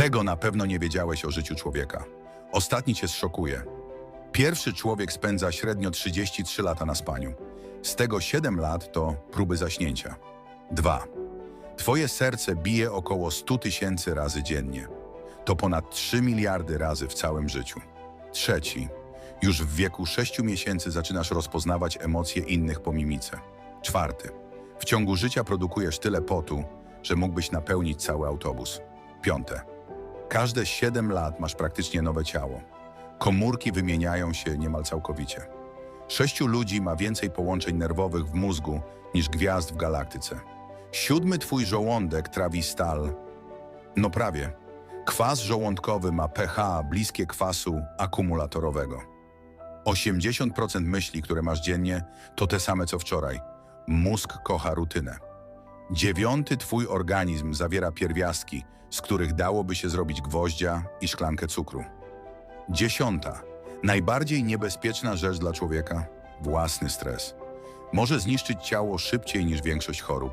Tego na pewno nie wiedziałeś o życiu człowieka. Ostatni cię zszokuje. Pierwszy człowiek spędza średnio 33 lata na spaniu. Z tego 7 lat to próby zaśnięcia. 2. Twoje serce bije około 100 tysięcy razy dziennie. To ponad 3 miliardy razy w całym życiu. Trzeci. Już w wieku 6 miesięcy zaczynasz rozpoznawać emocje innych po mimice. Czwarty. W ciągu życia produkujesz tyle potu, że mógłbyś napełnić cały autobus. Piąte. Każde 7 lat masz praktycznie nowe ciało. Komórki wymieniają się niemal całkowicie. Sześciu ludzi ma więcej połączeń nerwowych w mózgu niż gwiazd w galaktyce. Siódmy twój żołądek trawi stal. No prawie. Kwas żołądkowy ma pH bliskie kwasu akumulatorowego. 80% myśli, które masz dziennie, to te same co wczoraj. Mózg kocha rutynę. Dziewiąty twój organizm zawiera pierwiastki, z których dałoby się zrobić gwoździa i szklankę cukru. Dziesiąta. Najbardziej niebezpieczna rzecz dla człowieka własny stres. Może zniszczyć ciało szybciej niż większość chorób.